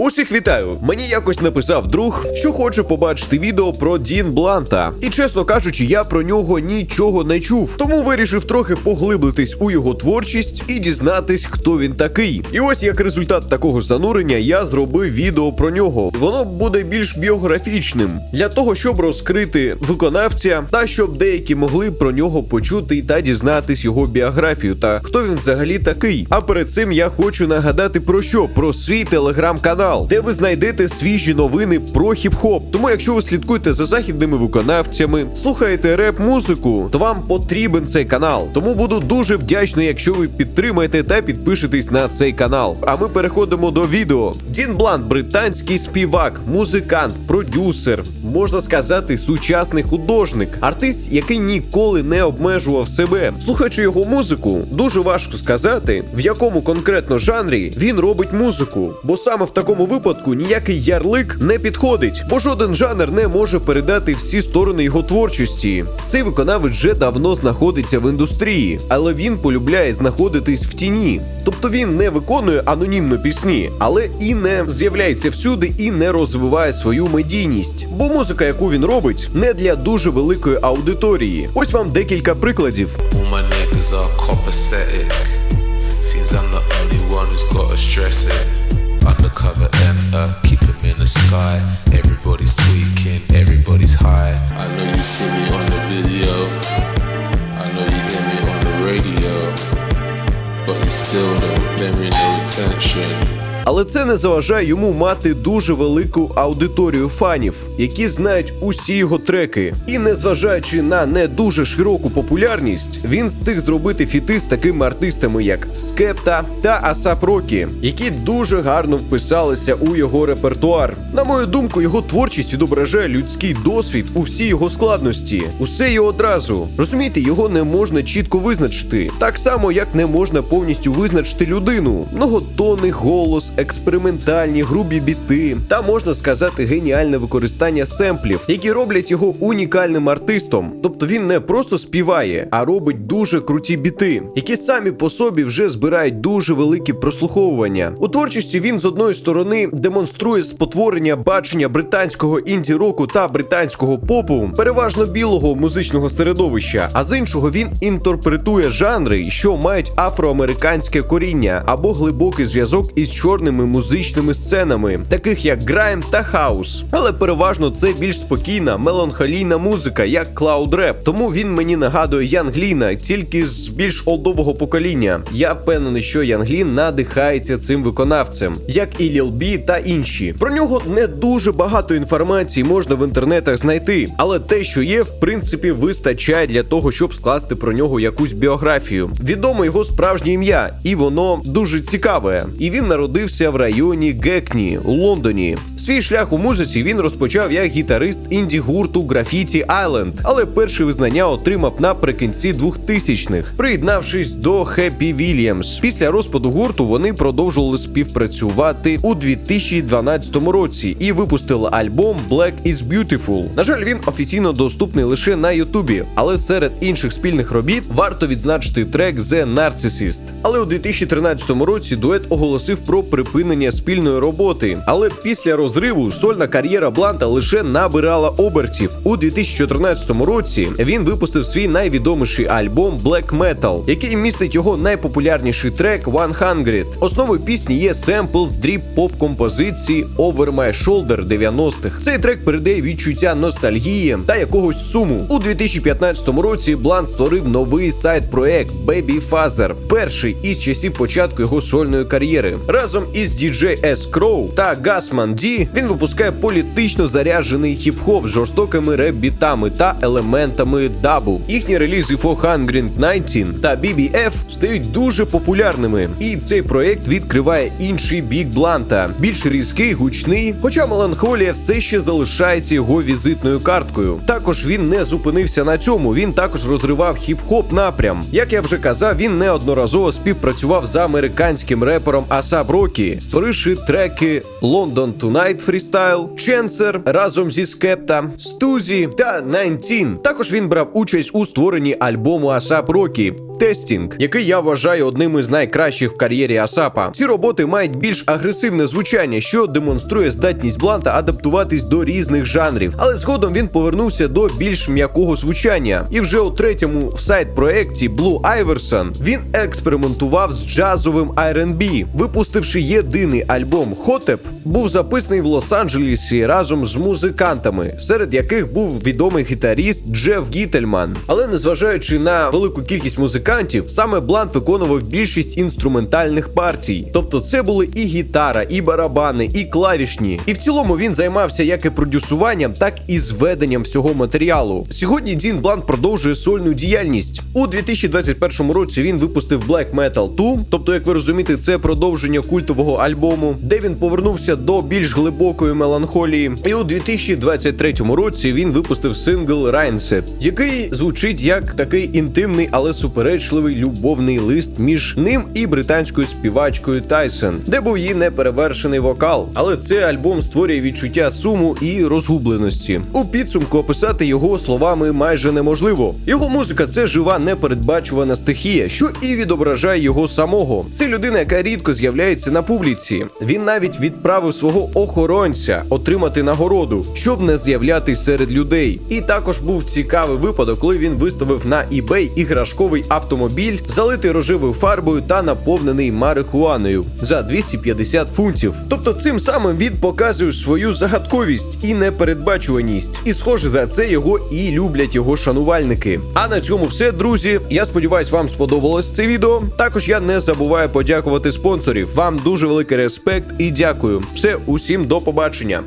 Усіх вітаю! Мені якось написав друг, що хоче побачити відео про Дін Бланта. І чесно кажучи, я про нього нічого не чув. Тому вирішив трохи поглиблитись у його творчість і дізнатись, хто він такий. І ось як результат такого занурення я зробив відео про нього. Воно буде більш біографічним для того, щоб розкрити виконавця та щоб деякі могли про нього почути та дізнатись його біографію та хто він взагалі такий. А перед цим я хочу нагадати про що? Про свій телеграм-канал, де ви знайдете свіжі новини про хіп-хоп. Тому, якщо ви слідкуєте за західними виконавцями, слухаєте реп-музику, то вам потрібен цей канал. Тому буду дуже вдячний, якщо ви підтримаєте та підпишетесь на цей канал. А ми переходимо до відео. Дін Блант, британський співак, музикант, продюсер, можна сказати, сучасний художник, артист, який ніколи не обмежував себе. Слухаючи його музику, дуже важко сказати, в якому конкретно жанрі він робить музику. Бо саме в такому випадку ніякий ярлик не підходить, бо жоден жанр не може передати всі сторони його творчості. Цей виконавець вже давно знаходиться в індустрії, але він полюбляє знаходитись в тіні. Тобто він не виконує анонімно пісні, але і не з'являється всюди і не розвиває свою медійність. Бо музика, яку він робить, не для дуже великої аудиторії. Ось вам декілька прикладів. Seems I'm the only one who's gotta stress it. Sky. Everybody's tweaking, everybody's high. I know you see me on the video. I know you hear me on the radio. But you still don't pay me no attention. Але це не заважає йому мати дуже велику аудиторію фанів, які знають усі його треки. І незважаючи на не дуже широку популярність, він встиг зробити фіти з такими артистами, як Скепта та Асап Рокі, які дуже гарно вписалися у його репертуар. На мою думку, його творчість відображає людський досвід у всій його складності. Усе і одразу. Розумієте, його не можна чітко визначити. Так само, як не можна повністю визначити людину. Многотонний голос, експериментальні, грубі біти та можна сказати геніальне використання семплів, які роблять його унікальним артистом. Тобто він не просто співає, а робить дуже круті біти, які самі по собі вже збирають дуже великі прослуховування. У творчості він з одної сторони демонструє спотворення бачення британського інді-року та британського попу, переважно білого музичного середовища, а з іншого він інтерпретує жанри, що мають афроамериканське коріння або глибокий зв'язок із чорними музичними сценами, таких як грайм та хаус. Але переважно це більш спокійна, меланхолійна музика, як клауд реп. Тому він мені нагадує Янгліна, тільки з більш олдового покоління. Я впевнений, що Янглін надихається цим виконавцем, як і Ліл Бі та інші. Про нього не дуже багато інформації можна в інтернетах знайти, але те, що є, в принципі, вистачає для того, щоб скласти про нього якусь біографію. Відомо його справжнє ім'я, і воно дуже цікаве. І він народився в районі Гекні у Лондоні. Свій шлях у музиці він розпочав як гітарист інді гурту Graffiti Island, але перше визнання отримав наприкінці 2000-х, приєднавшись до Хеппі Вільямс. Після розпаду гурту вони продовжували співпрацювати у 2012 році і випустили альбом Black is Beautiful. На жаль, він офіційно доступний лише на Ютубі, але серед інших спільних робіт варто відзначити трек The Narcissist. Але у 2013 році дует оголосив про припинення спільної роботи. Але після розриву сольна кар'єра Бланта лише набирала обертів. У 2014 році він випустив свій найвідоміший альбом Black Metal, який містить його найпопулярніший трек 100. Основою пісні є семпл з дріб поп композиції Over My Shoulder 90-х. Цей трек передає відчуття ностальгії та якогось суму. У 2015 році Блант створив новий сайт-проект Baby Father, перший із часів початку його сольної кар'єри. Разом із DJ S. Crow та Gasman D він випускає політично заряджений хіп-хоп з жорстокими реп-бітами та елементами дабу. Їхні релізи 419 та BBF стають дуже популярними, і цей проект відкриває інший бік Бланта, більш різкий, гучний. Хоча меланхолія все ще залишається його візитною карткою. Також він не зупинився на цьому. Він також розривав хіп-хоп напрям. Як я вже казав, він неодноразово співпрацював з американським репером Асап Рокі Рокі, створивши треки London Tonight Freestyle, Chancer разом зі Скепта, Стузі та 19. Також він брав участь у створенні альбому Асап Рокі. Тестінг, який я вважаю одним із найкращих в кар'єрі Асапа. Ці роботи мають більш агресивне звучання, що демонструє здатність Бланта адаптуватись до різних жанрів. Але згодом він повернувся до більш м'якого звучання. І вже у третьому сайт-проекті Blue Iverson він експериментував з джазовим R&B, випустивши єдиний альбом Хотеп, був записаний в Лос-Анджелесі разом з музикантами, серед яких був відомий гітаріст Джеф Гітельман. Але незважаючи на велику кількість музикантів, саме Блант виконував більшість інструментальних партій. Тобто це були і гітара, і барабани, і клавішні. І в цілому він займався як і продюсуванням, так і зведенням всього матеріалу. Сьогодні Дін Блант продовжує сольну діяльність. У 2021 році він випустив Black Metal 2, тобто, як ви розумієте, це продовження культового альбому, де він повернувся до більш глибокої меланхолії. І у 2023 році він випустив сингл Rhinset, який звучить як такий інтимний, але суперечливий любовний лист між ним і британською співачкою Тайсон, де був її неперевершений вокал. Але цей альбом створює відчуття суму і розгубленості. У підсумку описати його словами майже неможливо. Його музика це жива непередбачувана стихія, що і відображає його самого. Це людина, яка рідко з'являється на публіці. Він навіть відправив свого охоронця отримати нагороду, щоб не з'являтись серед людей. І також був цікавий випадок, коли він виставив на eBay іграшковий автомобіль, залитий рожевою фарбою та наповнений марихуаною за 250 фунтів. Тобто, цим самим він показує свою загадковість і непередбачуваність. І схоже за це його і люблять його шанувальники. А на цьому все, друзі. Я сподіваюсь, вам сподобалось це відео. Також я не забуваю подякувати спонсорів. Вам дуже великий респект і дякую. Все, усім до побачення.